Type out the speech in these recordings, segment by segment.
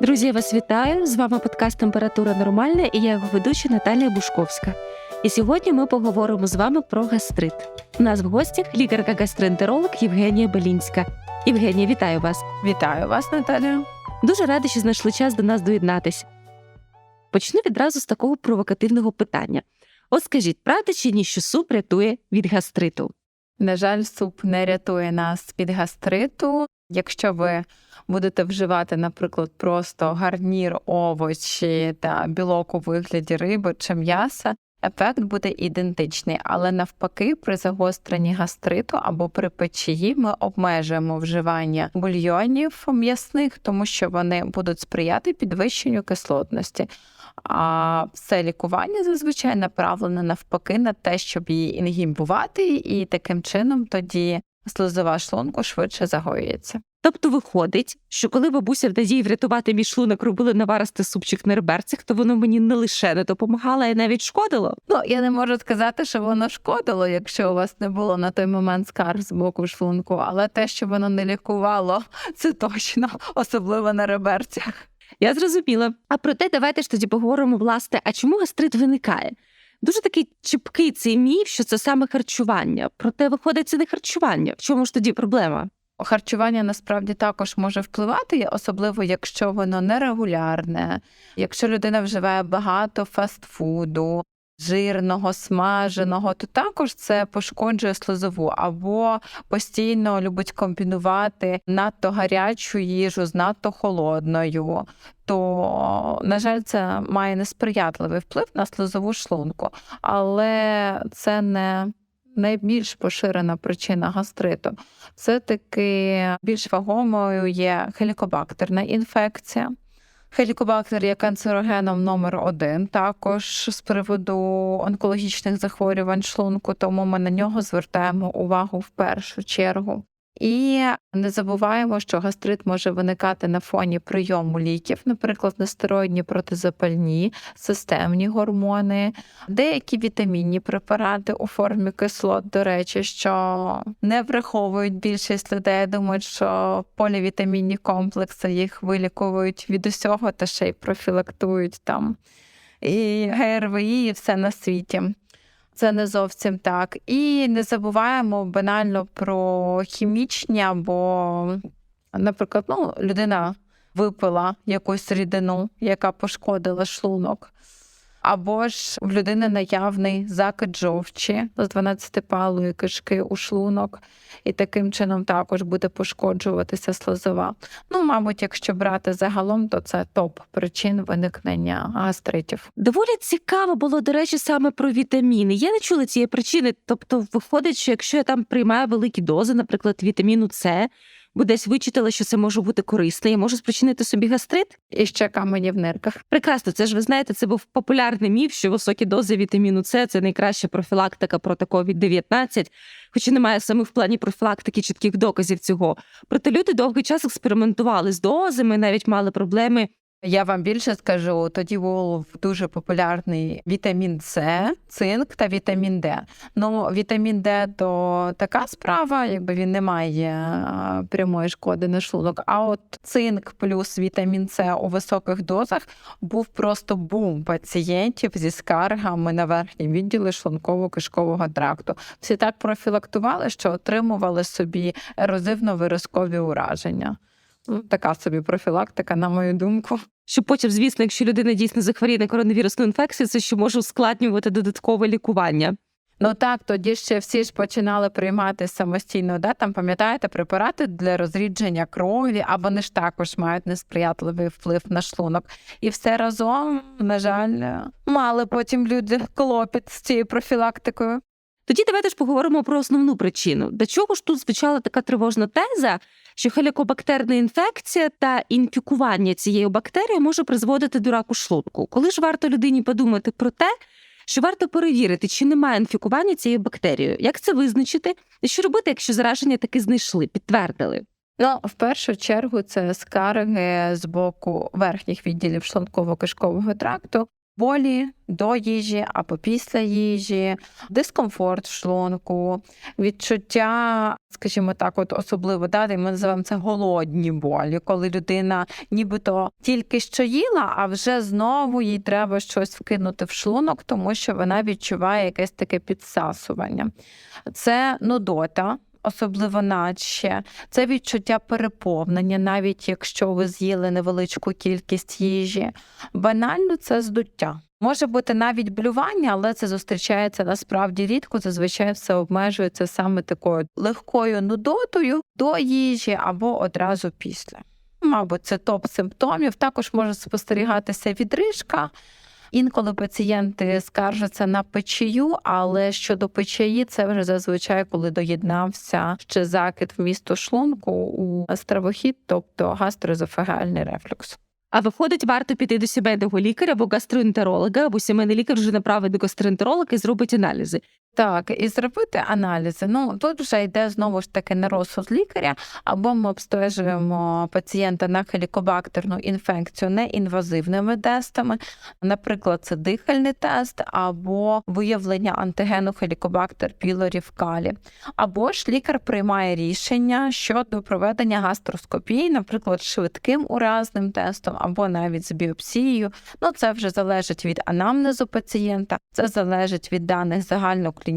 Друзі, я вас вітаю! З вами подкаст Температура Нормальна і я його ведуча Наталія Бушковська. І сьогодні ми поговоримо з вами про гастрит. У нас в гостях лікарка-гастроентеролог Євгенія Белінська. Євгенія, вітаю вас! Вітаю вас, Наталія. Дуже рада, що знайшли час до нас доєднатися. Почну відразу з такого провокативного питання. От скажіть, правда чи ні, що суп рятує від гастриту? На жаль, суп не рятує нас від гастриту. Якщо ви будете вживати, наприклад, просто гарнір, овочі та білок у вигляді риби чи м'яса, ефект буде ідентичний, але навпаки, при загостренні гастриту або при печії ми обмежуємо вживання бульйонів м'ясних, тому що вони будуть сприяти підвищенню кислотності. А все лікування зазвичай направлене навпаки на те, щоб її інгібувати, і таким чином тоді слизова шлунку швидше загоюється. Тобто виходить, що коли бабуся в надії врятувати мій шлунок робили наваристий супчик на реберцях, то воно мені не лише не допомагало, а й навіть шкодило. Ну я не можу сказати, що воно шкодило, якщо у вас не було на той момент скарг з боку шлунку, але те, що воно не лікувало, це точно, особливо на реберцях. Я зрозуміла. А проте давайте ж тоді поговоримо, власне, а чому гастрит виникає? Дуже такий чіпкий цей міф, що це саме харчування. Проте виходить, це не харчування. В чому ж тоді проблема? Харчування насправді також може впливати, особливо якщо воно нерегулярне, якщо людина вживає багато фастфуду, жирного, смаженого, то також це пошкоджує слизову або постійно любить комбінувати надто гарячу їжу з надто холодною. То, на жаль, це має несприятливий вплив на слизову шлунку, але це не найбільш поширена причина гастриту. Це таки більш вагомою є хелікобактерна інфекція. Хелікобактер є канцерогеном номер один, також з приводу онкологічних захворювань шлунку, тому ми на нього звертаємо увагу в першу чергу. І не забуваємо, що гастрит може виникати на фоні прийому ліків, наприклад, нестероїдні протизапальні, системні гормони, деякі вітамінні препарати у формі кислот, до речі, що не враховують більшість людей, думають, що полівітамінні комплекси їх виліковують від усього та ще й профілактують там і ГРВІ, і все на світі це не зовсім так. І не забуваємо банально про хімічні, або, наприклад, ну, людина випила якусь рідину, яка пошкодила шлунок. Або ж в людини наявний закид жовчі з 12-палої кишки у шлунок, і таким чином також буде пошкоджуватися слозова. Ну, мабуть, якщо брати загалом, то це топ причин виникнення гастритів. Доволі цікаво було, до речі, саме про вітаміни. Я не чула цієї причини. Тобто, виходить, що якщо я там приймаю великі дози, наприклад, вітаміну С, бо десь вичитала, що це може бути корисно, я можу спричинити собі гастрит. І ще камені в нирках. Прекрасно, це ж ви знаєте, це був популярний міф, що високі дози вітаміну С це найкраща профілактика проти COVID-19, хоча немає саме в плані профілактики чітких доказів цього. Проте люди довгий час експериментували з дозами, навіть мали проблеми я вам більше скажу, тоді був дуже популярний вітамін С, цинк та вітамін Д. Ну, вітамін Д то така справа, якби він не має прямої шкоди на шлунок. А от цинк плюс вітамін С у високих дозах був просто бум пацієнтів зі скаргами на верхні відділи шлунково-кишкового тракту. Всі так профілактували, що отримували собі ерозивно-виразкові ураження. Ну, така собі профілактика, на мою думку. Що потім, звісно, якщо людина дійсно захворіє на коронавірусну інфекцію, це ще може ускладнювати додаткове лікування. Ну так, тоді ще всі ж починали приймати самостійно, да? там пам'ятаєте, препарати для розрідження крові, або вони ж також мають несприятливий вплив на шлунок. І все разом, на жаль, мали потім люди клопіт з цією профілактикою. Тоді давайте ж поговоримо про основну причину. До чого ж тут звучала така тривожна теза, що хелікобактерна інфекція та інфікування цією бактерією може призводити до раку шлунку. Коли ж варто людині подумати про те, що варто перевірити, чи немає інфікування цією бактерією, як це визначити, і що робити, якщо зараження таки знайшли, підтвердили? Ну, в першу чергу, це скарги з боку верхніх відділів шлунково-кишкового тракту болі до їжі або після їжі, дискомфорт в шлунку, відчуття, скажімо так, от особливо да, ми називаємо це голодні болі, коли людина нібито тільки що їла, а вже знову їй треба щось вкинути в шлунок, тому що вона відчуває якесь таке підсасування. Це нудота. Особливо наче це відчуття переповнення, навіть якщо ви з'їли невеличку кількість їжі. Банально це здуття. Може бути навіть блювання, але це зустрічається насправді рідко. Зазвичай все обмежується саме такою легкою нудотою до їжі або одразу після. Мабуть, це топ симптомів. Також може спостерігатися відрижка. Інколи пацієнти скаржаться на печію, але щодо печії, це вже зазвичай, коли доєднався ще закид в місто шлунку у стравохід, тобто гастроезофагальний рефлюкс. А виходить, варто піти до сімейного лікаря або гастроентеролога, або сімейний лікар вже направить до гастроентеролога і зробить аналізи. Так, і зробити аналізи. Ну тут вже йде знову ж таки на розсуд лікаря, або ми обстежуємо пацієнта на хелікобактерну інфекцію неінвазивними тестами, наприклад, це дихальний тест, або виявлення антигену хелікобактер пілорі в калі. Або ж лікар приймає рішення щодо проведення гастроскопії, наприклад, швидким уразним тестом, або навіть з біопсією. Ну це вже залежить від анамнезу пацієнта, це залежить від даних загальноклінічних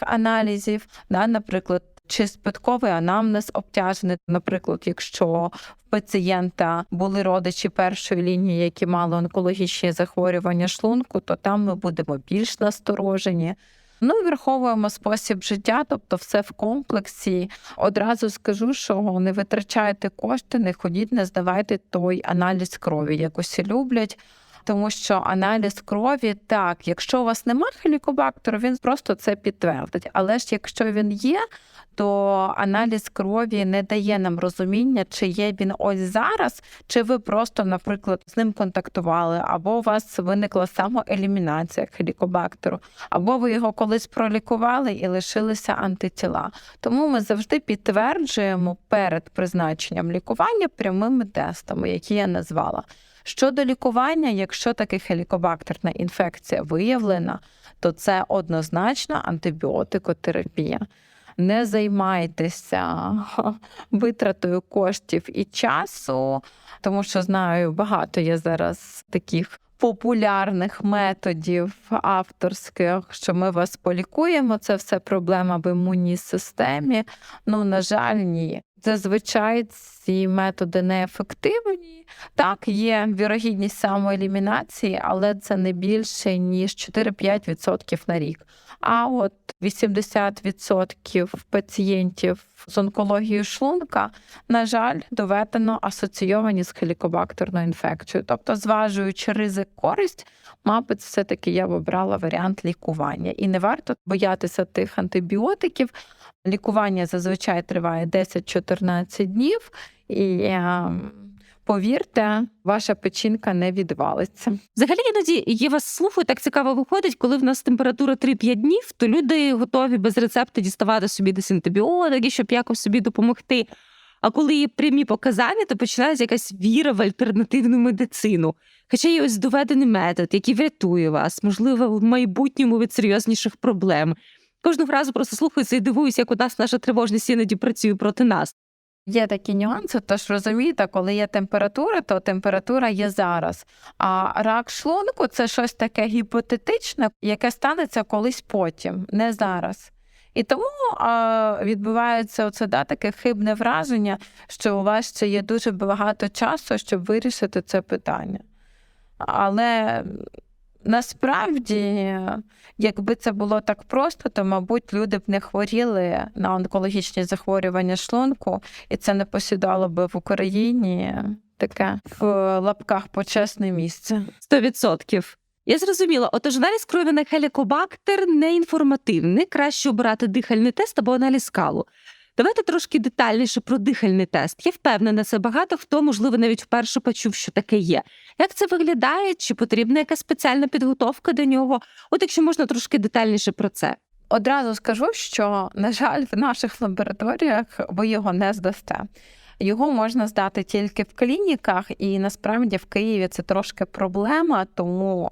аналізів, да, наприклад. Чи спадковий анамнез обтяжений, наприклад, якщо в пацієнта були родичі першої лінії, які мали онкологічні захворювання шлунку, то там ми будемо більш насторожені. Ну і враховуємо спосіб життя, тобто все в комплексі. Одразу скажу, що не витрачайте кошти, не ходіть, не здавайте той аналіз крові, як усі люблять. Тому що аналіз крові, так, якщо у вас немає хелікобактеру, він просто це підтвердить. Але ж якщо він є, то аналіз крові не дає нам розуміння, чи є він ось зараз, чи ви просто, наприклад, з ним контактували, або у вас виникла самоелімінація хелікобактеру, або ви його колись пролікували і лишилися антитіла. Тому ми завжди підтверджуємо перед призначенням лікування прямими тестами, які я назвала. Щодо лікування, якщо таки хелікобактерна інфекція виявлена, то це однозначно антибіотикотерапія. Не займайтеся витратою коштів і часу, тому що знаю, багато є зараз таких популярних методів авторських, що ми вас полікуємо. Це все проблема в імунній системі. Ну, на жаль, ні. Зазвичай ці методи неефективні. Так, є вірогідність самоелімінації, але це не більше ніж 4-5% на рік. А от 80% пацієнтів з онкологією шлунка, на жаль, доведено асоційовані з хелікобактерною інфекцією. Тобто, зважуючи ризик користь, мабуть, все-таки я б обрала варіант лікування. І не варто боятися тих антибіотиків. Лікування зазвичай триває 10-14 днів, і ем, повірте, ваша печінка не відвалиться. Взагалі, іноді я вас слухаю, так цікаво виходить, коли в нас температура 3-5 днів, то люди готові без рецепту діставати собі десь антибіотики, щоб якось собі допомогти. А коли є прямі показання, то починається якась віра в альтернативну медицину. Хоча є ось доведений метод, який врятує вас, можливо, в майбутньому від серйозніших проблем. Кожного разу просто слухаюся і дивуюся, як у нас наша тривожність іноді працює проти нас. Є такі нюанси, тож розумієте, коли є температура, то температура є зараз. А рак шлунку це щось таке гіпотетичне, яке станеться колись потім, не зараз. І тому а, відбувається оце да, таке хибне враження, що у вас ще є дуже багато часу, щоб вирішити це питання. Але насправді, якби це було так просто, то, мабуть, люди б не хворіли на онкологічні захворювання шлунку, і це не посідало би в Україні таке в лапках почесне місце. 100%. Я зрозуміла. Отож, аналіз крові на хелікобактер не інформативний. Краще обирати дихальний тест або аналіз калу. Давайте трошки детальніше про дихальний тест. Я впевнена, це багато хто, можливо, навіть вперше почув, що таке є. Як це виглядає? Чи потрібна якась спеціальна підготовка до нього? От якщо можна трошки детальніше про це. Одразу скажу, що, на жаль, в наших лабораторіях ви його не здасте. Його можна здати тільки в клініках, і насправді в Києві це трошки проблема, тому,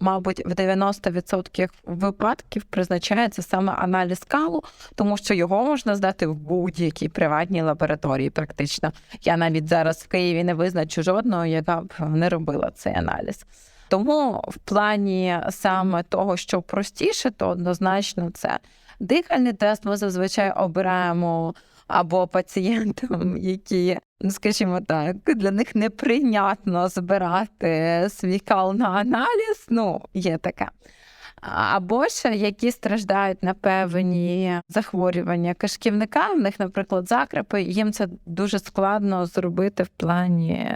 мабуть, в 90% випадків призначається саме аналіз калу, тому що його можна здати в будь-якій приватній лабораторії. Практично я навіть зараз в Києві не визначу жодного, яка б не робила цей аналіз. Тому в плані саме того, що простіше, то однозначно це дихальний тест. Ми зазвичай обираємо або пацієнтам, які, ну скажімо так, для них неприйнятно збирати свій кал на аналіз. Ну, є таке. Або ж які страждають на певні захворювання кишківника, в них, наприклад, закрепи, їм це дуже складно зробити в плані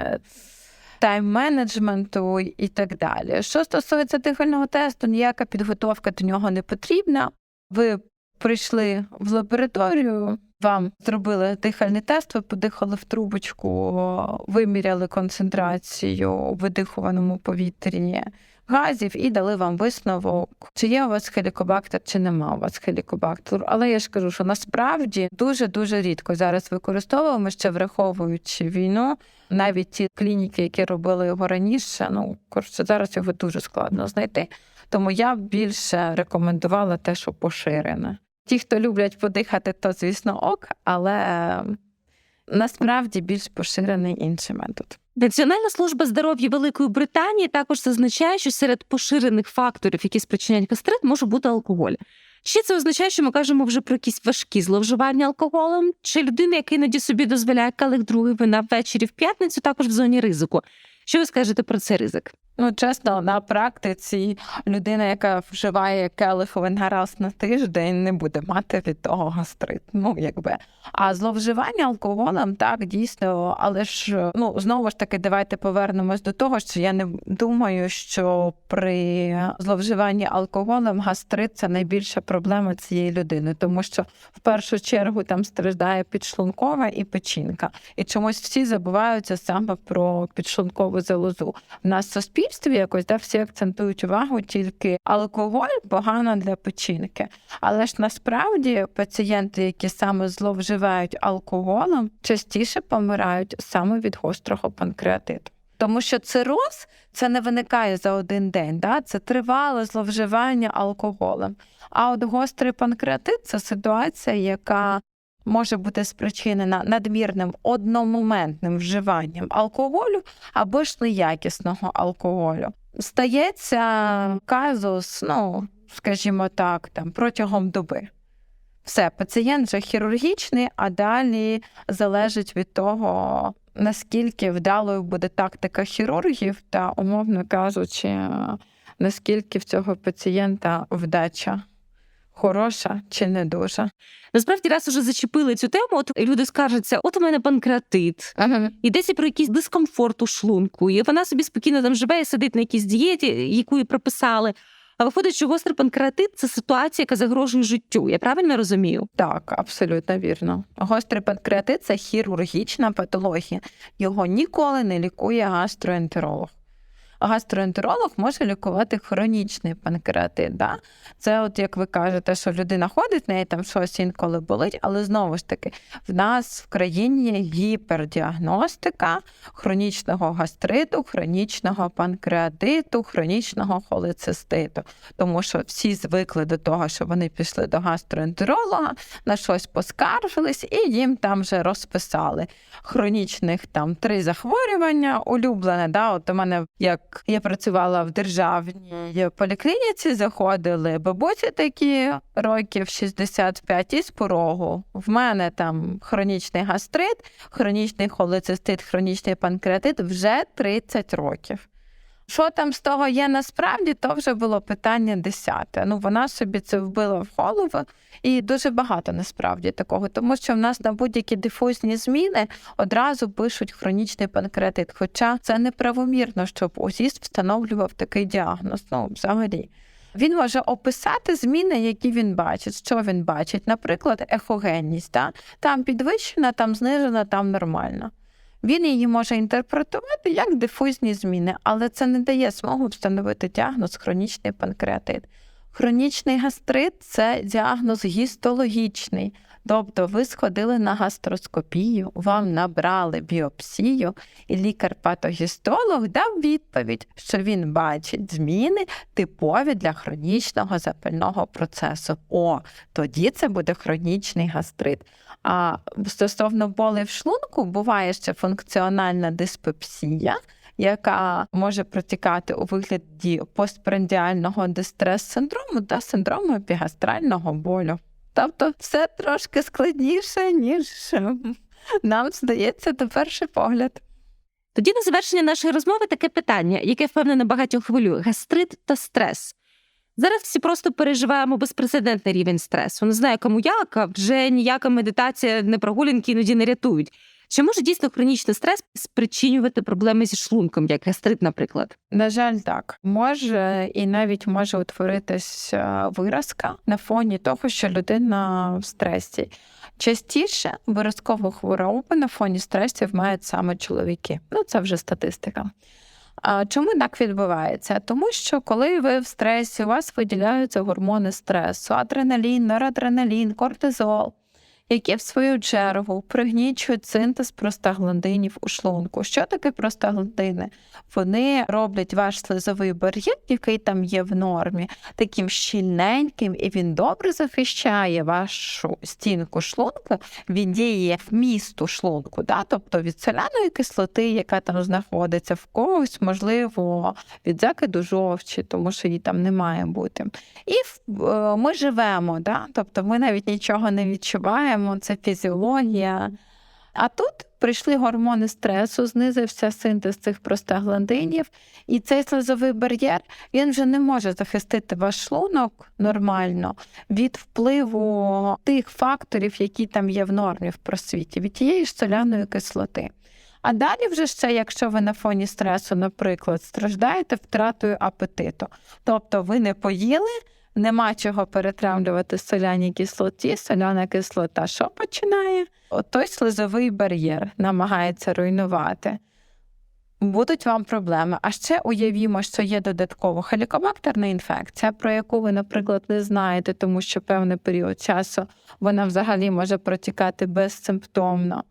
тайм-менеджменту і так далі. Що стосується дихального тесту, ніяка підготовка до нього не потрібна. Ви прийшли в лабораторію, вам зробили дихальний тест, ви подихали в трубочку, виміряли концентрацію у видихуваному повітрі газів і дали вам висновок, чи є у вас хелікобактер, чи нема у вас хелікобактеру. Але я ж кажу, що насправді дуже дуже рідко зараз використовуємо ще враховуючи війну. Навіть ті клініки, які робили його раніше, ну коротше, зараз його дуже складно знайти. Тому я більше рекомендувала те, що поширене. Ті, хто люблять подихати, то звісно ок, але е, насправді більш поширений інший метод. Національна служба здоров'я Великої Британії також зазначає, що серед поширених факторів, які спричиняють гастрит, може бути алкоголь. Чи це означає, що ми кажемо вже про якісь важкі зловживання алкоголем? Чи людина, яка іноді собі дозволяє калих другий вина ввечері в п'ятницю, також в зоні ризику? Що ви скажете про цей ризик? Ну, чесно, на практиці людина, яка вживає келих вина раз на тиждень, не буде мати від того гастрит. Ну, якби. А зловживання алкоголем, так, дійсно, але ж ну знову ж таки, давайте повернемось до того, що я не думаю, що при зловживанні алкоголем гастрит це найбільша проблема цієї людини, тому що в першу чергу там страждає підшлункова і печінка. І чомусь всі забуваються саме про підшлункову залозу. В нас суспільство суспільстві якось да, всі акцентують увагу тільки алкоголь погано для печінки. Але ж насправді пацієнти, які саме зловживають алкоголем, частіше помирають саме від гострого панкреатиту. Тому що цироз це не виникає за один день, да? це тривале зловживання алкоголем. А от гострий панкреатит це ситуація, яка може бути спричинена надмірним одномоментним вживанням алкоголю або ж неякісного алкоголю. Стається казус, ну, скажімо так, там протягом доби. Все, пацієнт вже хірургічний, а далі залежить від того, наскільки вдалою буде тактика хірургів, та, умовно кажучи, наскільки в цього пацієнта вдача хороша чи не дуже. Насправді, раз уже зачепили цю тему, от люди скаржаться: от у мене панкреатит, Ага. йдеться про якийсь дискомфорт у шлунку, і вона собі спокійно там живе і сидить на якійсь дієті, яку їй прописали. А виходить, що гострий панкреатит це ситуація, яка загрожує життю. Я правильно розумію? Так, абсолютно вірно. Гострий панкреатит це хірургічна патологія. Його ніколи не лікує гастроентеролог. Гастроентеролог може лікувати хронічний панкреатит. Да? Це, от як ви кажете, що людина ходить, в неї там щось інколи болить, але знову ж таки, в нас в країні гіпердіагностика хронічного гастриту, хронічного панкреатиту, хронічного холециститу. Тому що всі звикли до того, що вони пішли до гастроентеролога, на щось поскаржились, і їм там вже розписали хронічних там три захворювання, улюблене. Да? От у мене як я працювала в державній поліклініці, заходили бабусі такі років 65 із порогу. В мене там хронічний гастрит, хронічний холецистит, хронічний панкреатит вже 30 років. Що там з того є насправді, то вже було питання десяте. Ну вона собі це вбила в голову, і дуже багато насправді такого, тому що в нас на будь-які дифузні зміни одразу пишуть хронічний панкреатит. Хоча це неправомірно, щоб УЗІС встановлював такий діагноз. Ну, взагалі. Він може описати зміни, які він бачить. Що він бачить? Наприклад, ехогенність. Да? Там підвищена, там знижена, там нормальна. Він її може інтерпретувати як дифузні зміни, але це не дає змогу встановити діагноз хронічний панкреатит. Хронічний гастрит це діагноз гістологічний, Тобто ви сходили на гастроскопію, вам набрали біопсію, і лікар-патогістолог дав відповідь, що він бачить зміни типові для хронічного запального процесу. О, тоді це буде хронічний гастрит. А стосовно болі в шлунку, буває ще функціональна диспепсія, яка може протікати у вигляді постпрандіального дистрес-синдрому та синдрому епігастрального болю. Тобто все трошки складніше, ніж е, нам здається на перший погляд. Тоді на завершення нашої розмови таке питання, яке впевнено багатьох хвилює: гастрит та стрес. Зараз всі просто переживаємо безпрецедентний рівень стресу. Не знаю, кому як, а вже ніяка медитація, не прогулянки іноді не рятують. Чи може дійсно хронічний стрес спричинювати проблеми зі шлунком, як гастрит, наприклад? На жаль, так може і навіть може утворитись е, виразка на фоні того, що людина в стресі. Частіше виразкову хворобу на фоні стресів мають саме чоловіки. Ну це вже статистика. А чому так відбувається? Тому що коли ви в стресі, у вас виділяються гормони стресу, адреналін, норадреналін, кортизол, які в свою чергу пригнічують синтез простагландинів у шлунку. Що таке простагландини? Вони роблять ваш слизовий бар'єр, який там є в нормі, таким щільненьким, і він добре захищає вашу стінку шлунку від дії вмісту шлунку, да? тобто від соляної кислоти, яка там знаходиться в когось, можливо, від закиду жовчі, тому що її там не має бути. І е, ми живемо, да? тобто ми навіть нічого не відчуваємо, це фізіологія. А тут прийшли гормони стресу, знизився синтез цих простагландинів, і цей слизовий бар'єр він вже не може захистити ваш шлунок нормально від впливу тих факторів, які там є в нормі в просвіті, від тієї ж соляної кислоти. А далі, вже ще, якщо ви на фоні стресу, наприклад, страждаєте втратою апетиту, тобто ви не поїли, нема чого перетравлювати соляній кислоті, соляна кислота, що починає? От той слизовий бар'єр намагається руйнувати. Будуть вам проблеми. А ще уявімо, що є додатково хелікобактерна інфекція, про яку ви, наприклад, не знаєте, тому що певний період часу вона взагалі може протікати безсимптомно.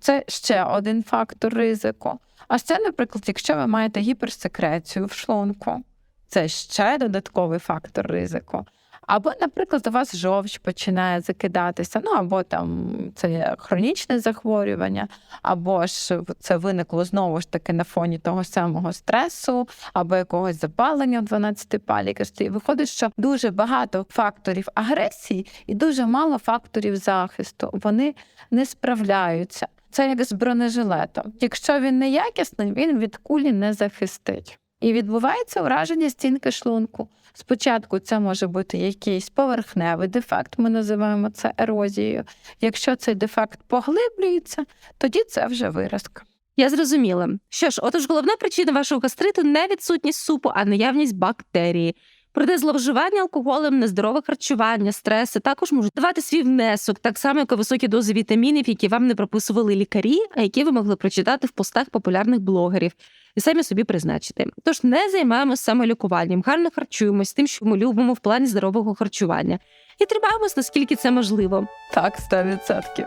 Це ще один фактор ризику. А ще, наприклад, якщо ви маєте гіперсекрецію в шлунку, це ще додатковий фактор ризику. Або, наприклад, у вас жовч починає закидатися, ну або там це хронічне захворювання, або ж це виникло знову ж таки на фоні того самого стресу, або якогось запалення в 12 палі кишці. Виходить, що дуже багато факторів агресії і дуже мало факторів захисту. Вони не справляються. Це як з бронежилетом. Якщо він неякісний, він від кулі не захистить. І відбувається ураження стінки шлунку. Спочатку це може бути якийсь поверхневий дефект, ми називаємо це ерозією. Якщо цей дефект поглиблюється, тоді це вже виразка. Я зрозуміла. Що ж, отож, головна причина вашого гастриту не відсутність супу, а наявність бактерії. Проте зловживання алкоголем, нездорове харчування, стреси також можуть давати свій внесок, так само, як і високі дози вітамінів, які вам не прописували лікарі, а які ви могли прочитати в постах популярних блогерів і самі собі призначити. Тож не займаємося самолікуванням, гарно харчуємось тим, що ми любимо в плані здорового харчування, і тримаємось, наскільки це можливо. Так, 100%.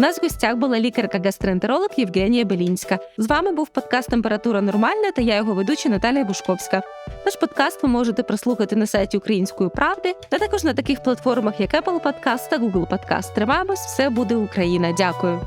У нас в гостях була лікарка-гастроентеролог Євгенія Белінська. З вами був подкаст Температура нормальна та я його ведуча Наталія Бушковська. Наш подкаст ви можете прослухати на сайті Української правди, та також на таких платформах, як Apple Podcast та Google Podcast. Тримаємось, все буде Україна. Дякую.